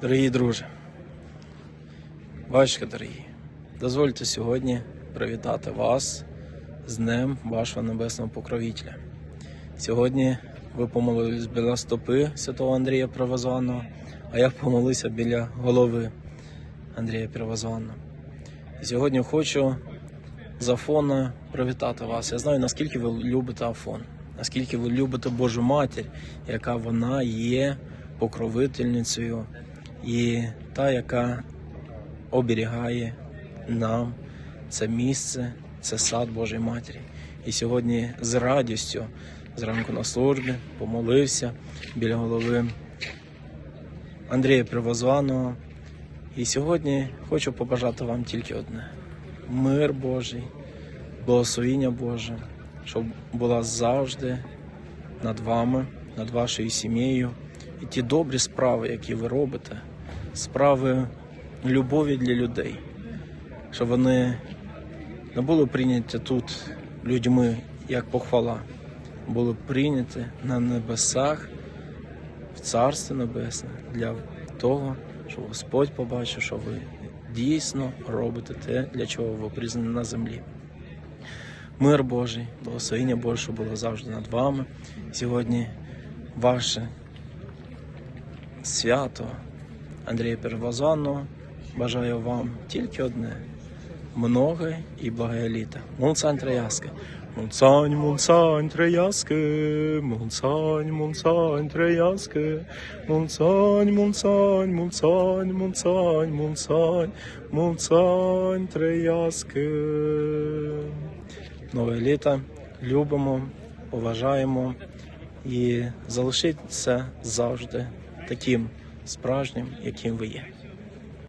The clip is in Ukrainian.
Дорогі друже, батюшка дорогі, дозвольте сьогодні привітати вас з Днем вашого небесного покровителя. Сьогодні ви помолились біля стопи святого Андрія Первозванного, а я помолився біля голови Андрія Первозванного. І Сьогодні хочу з Афона привітати вас. Я знаю, наскільки ви любите Афон, наскільки ви любите Божу Матір, яка вона є покровительницею і та, яка оберігає нам це місце, це сад Божої Матері. І сьогодні з радістю зранку на службі помолився біля голови Андрія Привозваного. І сьогодні хочу побажати вам тільки одне: мир Божий, благословіння Боже, щоб була завжди над вами, над вашою сім'єю. І ті добрі справи, які ви робите, справи любові для людей, щоб вони не були прийняті тут людьми як похвала, були прийняті на небесах, в Царстві Небесне для того, щоб Господь побачив, що ви дійсно робите те, для чого ви признані на землі. Мир Божий, благословення Боже, було завжди над вами. Сьогодні ваше свято Андрія Первозванного бажаю вам тільки одне много і благе літа. Мунцань Трояски. Мунцань, мунцань, Трояски, мунцань, мунцань, Трояски, мунцань, мунцань, мунцань, мунцань, мунцань, мунцань, Трояски. Нове літо любимо, поважаємо і залишіться завжди таким справжнім, яким ви є.